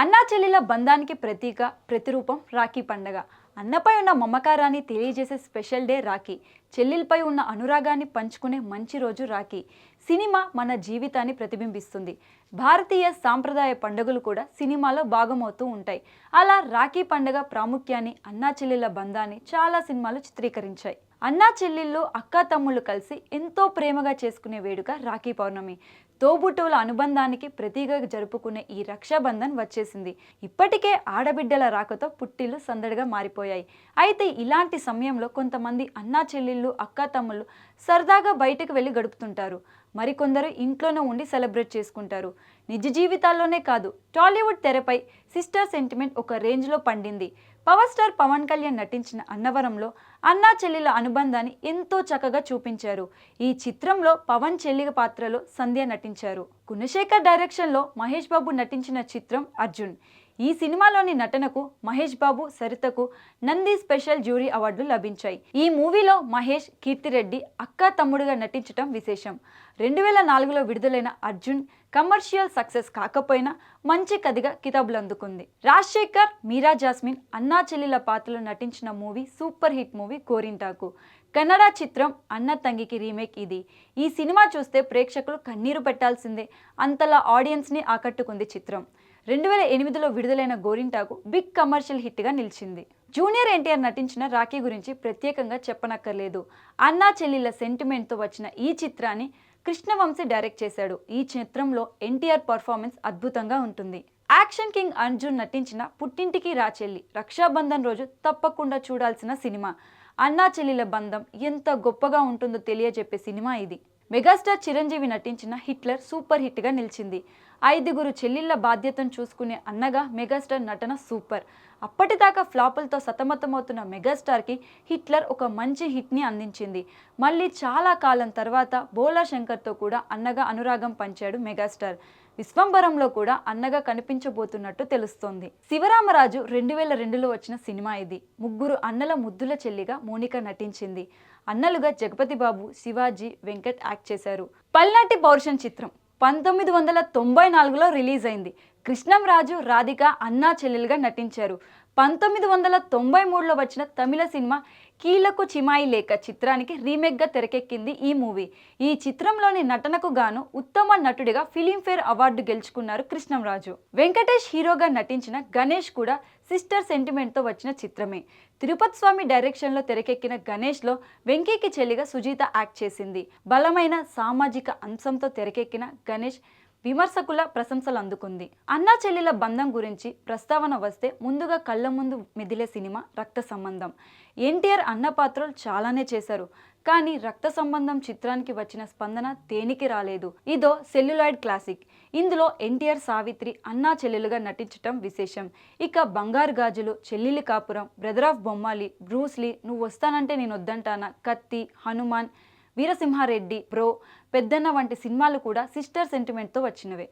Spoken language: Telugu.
అన్నా చెల్లెల బంధానికి ప్రతీక ప్రతిరూపం రాఖీ పండగ. అన్నపై ఉన్న మమకారాన్ని తెలియజేసే స్పెషల్ డే రాఖీ. చెల్లెలపై ఉన్న అనురాగాన్ని పంచుకునే మంచి రోజు రాఖీ. సినిమా మన జీవితాన్ని ప్రతిబింబిస్తుంది. భారతీయ సాంప్రదాయ పండుగలు కూడా సినిమాలో భాగమవుతూ ఉంటాయి. అలా రాఖీ పండుగ ప్రాముఖ్యాన్ని అన్నా చెల్లెల బంధాన్ని చాలా సినిమాలు చిత్రీకరించాయి. అన్నా చెల్లెళ్ళు అక్క తమ్ముళ్ళు కలిసి ఎంతో ప్రేమగా చేసుకునే వేడుక రాఖీ పౌర్ణమి. తోబుట్టువుల అనుబంధానికి ప్రతీగా జరుపుకునే ఈ రక్షాబంధన్ వచ్చేసింది. ఇప్పటికే ఆడబిడ్డల రాకతో పుట్టిల్లు సందడిగా మారిపోయాయి. అయితే ఇలాంటి సమయంలో కొంతమంది అన్నా చెల్లెళ్ళు అక్క తమ్ముళ్ళు సరదాగా బయటకు వెళ్ళి గడుపుతుంటారు. మరికొందరు ఇంట్లోనే ఉండి సెలబ్రేట్ చేసుకుంటారు. నిజ జీవితాల్లోనే కాదు టాలీవుడ్ తెరపై సిస్టర్ సెంటిమెంట్ ఒక రేంజ్లో పండింది. పవర్ స్టార్ పవన్ కళ్యాణ్ నటించిన అన్నవరంలో అన్నా చెల్లెల అనుబంధాన్ని ఎంతో చక్కగా చూపించారు. ఈ చిత్రంలో పవన్ చెల్లి పాత్రలో సంధ్య నటించారు. గుణశేఖర్ డైరెక్షన్లో మహేష్ బాబు నటించిన చిత్రం అర్జున్. ఈ సినిమాలోని నటనకు మహేష్ బాబు సరితకు నంది స్పెషల్ జ్యూరీ అవార్డులు లభించాయి. ఈ మూవీలో మహేష్ కీర్తిరెడ్డి అక్క తమ్ముడుగా నటించటం విశేషం. రెండు వేల నాలుగులో విడుదలైన అర్జున్ కమర్షియల్ సక్సెస్ కాకపోయినా మంచి కథగా కితాబులు అందుకుంది. రాజశేఖర్ మీరా జాస్మిన్ అన్నా చెల్లిల పాత్రలో నటించిన movie super hit movie Korintaku Kannada చిత్రం అన్న తంగికి రీమేక్ ఇది. ఈ సినిమా చూస్తే ప్రేక్షకులు కన్నీరు పెట్టాల్సిందే. అంతలా ఆడియన్స్ని ఆకట్టుకుంది చిత్రం. రెండు వేల ఎనిమిదిలో విడుదలైన గోరింటాకు బిగ్ కమర్షియల్ హిట్గా నిలిచింది. జూనియర్ ఎన్టీఆర్ నటించిన రాఖీ గురించి ప్రత్యేకంగా చెప్పనక్కర్లేదు. అన్నా చెల్లిల సెంటిమెంట్తో వచ్చిన ఈ చిత్రాన్ని కృష్ణవంశీ డైరెక్ట్ చేశాడు. ఈ చిత్రంలో ఎన్టీఆర్ పర్ఫార్మెన్స్ అద్భుతంగా ఉంటుంది. యాక్షన్ కింగ్ అర్జున్ నటించిన పుట్టింటికి రాచెల్లి రక్షాబంధన్ రోజు తప్పకుండా చూడాల్సిన సినిమా. అన్నా చెల్లెల బంధం ఎంత గొప్పగా ఉంటుందో తెలియజెప్పే సినిమా ఇది. మెగాస్టార్ చిరంజీవి నటించిన హిట్లర్ సూపర్ హిట్గా నిలిచింది. ఐదుగురు చెల్లెళ్ళ బాధ్యతను చూసుకునే అన్నగా మెగాస్టార్ నటన సూపర్. అప్పటిదాకా ఫ్లాపులతో సతమతమవుతున్న మెగాస్టార్కి హిట్లర్ ఒక మంచి హిట్ని అందించింది. మళ్ళీ చాలా కాలం తర్వాత బోలా శంకర్తో కూడా అన్నగా అనురాగం పంచాడు మెగాస్టార్. విశ్వంబరంలో కూడా అన్నగా కనిపించబోతున్నట్టు తెలుస్తోంది. శివరామరాజు రెండు వేల రెండులో వచ్చిన సినిమా ఇది. ముగ్గురు అన్నల ముద్దుల చెల్లిగా మోనిక నటించింది. అన్నలుగా జగపతి బాబు శివాజీ వెంకట్ యాక్ట్ చేశారు. పల్నాటి పౌరుషం చిత్రం పంతొమ్మిది వందల తొంభై నాలుగులో రిలీజ్ అయింది. కృష్ణంరాజు రాధిక అన్నా చెల్లెలుగా నటించారు. పంతొమ్మిది వందల తొంభై మూడులో వచ్చిన తమిళ సినిమా కీలకు చిమాయి లేక చిత్రానికి రీమేక్గా తెరకెక్కింది ఈ మూవీ. ఈ చిత్రంలోని నటనకు గాను ఉత్తమ నటుడిగా ఫిలింఫేర్ అవార్డు గెలుచుకున్నారు కృష్ణంరాజు. వెంకటేష్ హీరోగా నటించిన గణేష్ కూడా సిస్టర్ సెంటిమెంట్తో వచ్చిన చిత్రమే. తిరుపతి స్వామి డైరెక్షన్లో తెరకెక్కిన గణేష్లో వెంకీకి చెల్లిగా సుజీత యాక్ట్ చేసింది. బలమైన సామాజిక అంశంతో తెరకెక్కిన గణేష్ విమర్శకుల ప్రశంసలు అందుకుంది. అన్నా చెల్లెల బంధం గురించి ప్రస్తావన వస్తే ముందుగా కళ్ళ ముందు మెదిలే సినిమా రక్త సంబంధం. ఎన్టీఆర్ అన్న పాత్రలు చాలానే చేశారు. కానీ రక్త సంబంధం చిత్రానికి వచ్చిన స్పందన దేనికి రాలేదు. ఇదో సెల్యులాయిడ్ క్లాసిక్. ఇందులో ఎన్టీఆర్ సావిత్రి అన్నా చెల్లెలుగా నటించటం విశేషం. ఇక బంగారు గాజులు చెల్లెలి కాపురం బ్రదర్ ఆఫ్ బొమ్మాలి బ్రూస్లీ నువ్వు వస్తానంటే నేను వద్దంటానా? కత్తి హనుమాన్ వీరసింహారెడ్డి బ్రో పెద్దన్న వంటి సినిమాలు కూడా సిస్టర్ సెంటిమెంట్తో వచ్చినవే.